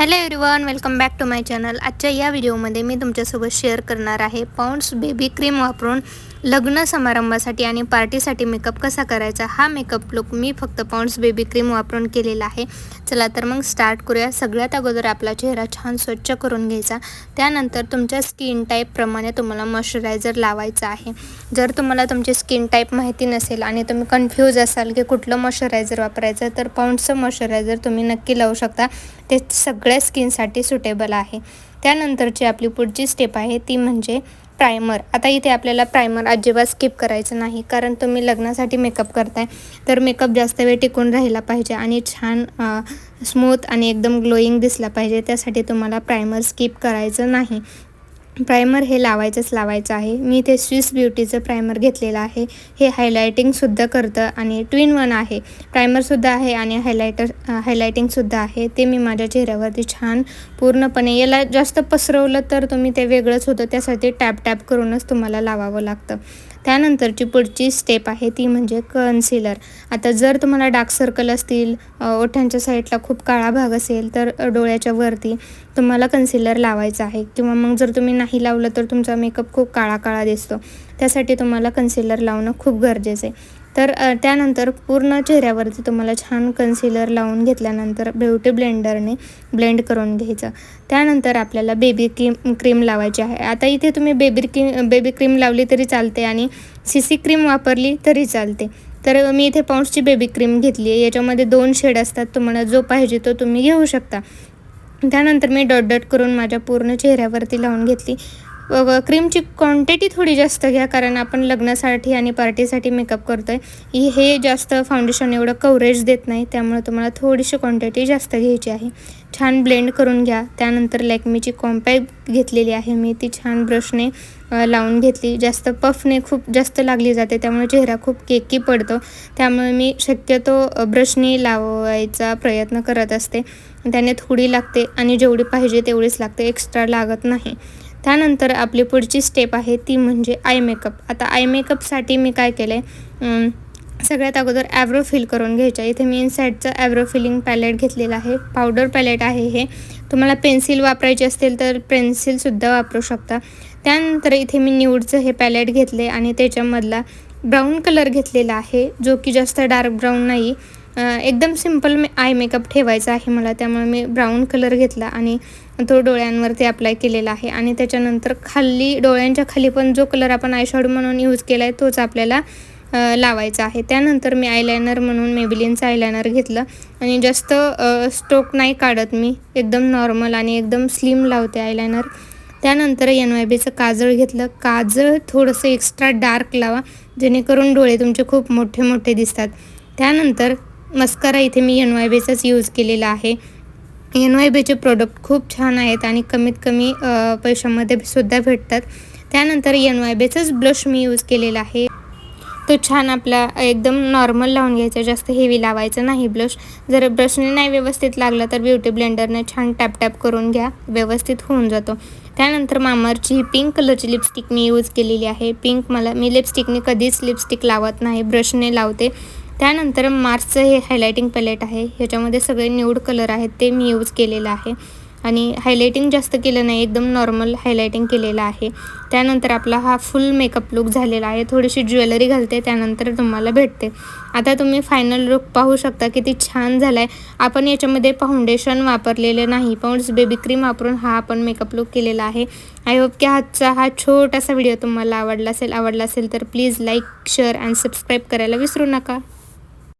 Hello everyone welcome back to my channel आजच्या या व्हिडिओमध्ये मी तुमच्यासोबत शेअर करणार आहे पाऊंड्स बेबी क्रीम वापरून लग्न समारंभासाठी आणि पार्टीसाठी मेकअप कसा करायचा? हा मेकअप लुक मी फक्त पॉन्ड्स बेबी क्रीम वापरून केलेला आहे. चला तर मग स्टार्ट करूया. सगळ्यात अगोदर आपला चेहरा छान स्वच्छ करून घ्यायचा. त्यानंतर तुमच्या स्किन टाईपप्रमाणे तुम्हाला मॉइश्चरायझर लावायचं आहे. जर तुम्हाला तुमची स्किन टाईप माहिती नसेल आणि तुम्ही कन्फ्यूज असाल की कुठलं मॉइश्चरायझर वापरायचं तर पॉन्ड्सचं मॉइश्चरायझर तुम्ही नक्की लावू शकता. ते सगळ्या स्किनसाठी सुटेबल आहे. त्यानंतरची आपली पुढची स्टेप आहे ती म्हणजे प्रायमर आता इथे आपल्याला प्रायमर अजिबात स्किप करायचं नाही. कारण तुम्ही लग्नासाठी मेकअप करताय. तर मेकअप जास्त वेळ टिकून राहिला पाहिजे आणि छान स्मूथ आणि एकदम ग्लोईंग दिसला पाहिजे. त्यासाठी तुम्हाला प्रायमर स्किप करायचं नाही. प्रायमर हे लावायचंच लावायचं आहे. मी इथे स्विस ब्युटीचं प्रायमर घेतलेलं आहे. हे हायलायटिंगसुद्धा करतं आणि ट्विन वन आहे. प्रायमरसुद्धा आहे आणि हायलायटर हायलायटिंगसुद्धा आहे. ते मी माझ्या चेहऱ्यावरती छान पूर्णपणे याला जास्त पसरवलं तर तुम्ही ते वेगळंच होतं. त्यासाठी टॅप टॅप करूनच तुम्हाला लावावं लागतं. त्यानंतरची पुढची स्टेप आहे ती म्हणजे कन्सिलर आता जर तुम्हाला डार्क सर्कल असतील ओठांच्या साईडला खूप काळा भाग असेल तर डोळ्याच्या वरती तुम्हाला कन्सिलर लावायचा आहे. किंवा मग जर तुम्ही नाही लावलं तर तुमचा मेकअप खूप काळा काळा दिसतो. त्यासाठी तुम्हाला कन्सिलर लावणं खूप गरजेचं आहे. तर त्यानंतर पूर्ण चेहऱ्यावरती तुम्हाला छान कन्सिलर लावून घेतल्यानंतर ब्युटी ब्लेंडरने ब्लेंड करून घ्यायचं. त्यानंतर आपल्याला बेबी क्रीम क्रीम लावायची आहे. आता इथे तुम्ही बेबी क्रीम बेबी क्रीम लावली तरी चालते आणि सी सी क्रीम वापरली तरी चालते. तर मी इथे पाऊंड्सची बेबी क्रीम घेतली आहे याच्यामध्ये दोन शेड असतात. तुम्हाला जो पाहिजे तो तुम्ही घेऊ शकता. त्यानंतर मी डॉट डॉट करून माझ्या पूर्ण चेहऱ्यावरती लावून घेतली. क्रीमची क्वांटिटी थोडी जास्त घ्या कारण आपण लग्नासाठी आणि पार्टीसाठी मेकअप करतो आहे हे जास्त फाउंडेशन एवढं कवरेज देत नाही त्यामुळे तुम्हाला थोडीशी क्वांटिटी जास्त घ्यायची आहे. छान ब्लेंड करून घ्या. त्यानंतर लॅकमीची कॉम्पॅक्ट घेतलेली आहे मी. ती छान ब्रशने लावून घेतली. जास्त पफने खूप जास्त लागली जाते त्यामुळे चेहरा खूप केकी पडतो. त्यामुळे मी शक्यतो ब्रशने लावायचा प्रयत्न करत असते. त्याने थोडी लागते आणि जेवढी पाहिजे तेवढीच लागते. एक्स्ट्रा लागत नाही. त्यानंतर आपली पुढची स्टेप आहे ती म्हणजे आय मेकअप आता आय मेकअपसाठी मी काय केलं आहे सगळ्यात अगोदर ॲव्रो फिल करून घ्यायच्या. इथे मी इनसाईडचं ॲव्रो फिलिंग पॅलेट घेतलेलं आहे. पावडर पॅलेट आहे हे. तुम्हाला पेन्सिल वापरायची असतील तर पेन्सिलसुद्धा वापरू शकता. त्यानंतर इथे मी न्यूडचं हे पॅलेट घेतले आणि त्याच्यामधला ब्राऊन कलर घेतलेला आहे जो की जास्त डार्क ब्राऊन नाही. एकदम सिंपल मे आय मेकअप ठेवायचा आहे मला. त्यामुळे मी ब्राऊन कलर घेतला आणि तो डोळ्यांवरती अप्लाय केलेला आहे. आणि त्याच्यानंतर खाली डोळ्यांच्या खाली पण जो कलर आपण आयशॅडो म्हणून यूज केला आहे तोच आपल्याला लावायचा आहे. त्यानंतर मी आयलायनर म्हणून मेबिलिनचं आयलायनर घेतलं. आणि जास्त स्ट्रोक नाही काढत मी. एकदम नॉर्मल आणि एकदम स्लिम लावते आयलायनर त्यानंतर एन वाय बीचं काजळ घेतलं. काजळ थोडंसं एक्स्ट्रा डार्क लावा. जेणेकरून डोळे तुमचे खूप मोठे मोठे दिसतात. त्यानंतर मस्करा इथे मी एन वाय बेचाच यूज केलेला आहे. एन वाय बेचे प्रोडक्ट खूप छान आहेत आणि कमीत कमी पैशामध्ये सुद्धा भेटतात. त्यानंतर एन वाय बेचाच ब्लश मी यूज केलेला आहे. तो छान आपला एकदम नॉर्मल लावून घ्यायचा जास्त हेवी लावायचं नाही ब्लश जर ब्रशने नाही व्यवस्थित लागला तर ब्युटी ब्लेंडरने छान टॅप टॅप करून घ्या व्यवस्थित होऊन जातो. त्यानंतर मामरची ही पिंक कलरची लिपस्टिक मी यूज केलेली आहे. पिंक मला मी लिपस्टिकने कधीच लिपस्टिक लावत नाही ब्रशने लावते. त्यानंतर मार्सचं हे हायलायटिंग पॅलेट आहे. ह्याच्यामध्ये सगळे न्यूड कलर आहेत ते मी यूज केलेलं आहे. आणि हायलायटिंग जास्त केलं नाही एकदम नॉर्मल हायलायटिंग केलेलं आहे. त्यानंतर आपला हा फुल मेकअप लुक झालेला आहे. थोडीशी ज्वेलरी घालते त्यानंतर तुम्हाला भेटते. आता तुम्ही फायनल लुक पाहू शकता किती छान झाला आहे आपण याच्यामध्ये फाउंडेशन वापरलेले नाही पाऊंड्स बेबी क्रीम वापरून हा आपण मेकअप लुक केलेला आहे. आय होप की आजचा हा छोटासा व्हिडिओ तुम्हाला आवडला असेल आवडला असेल तर please like share and subscribe करायला विसरू नका.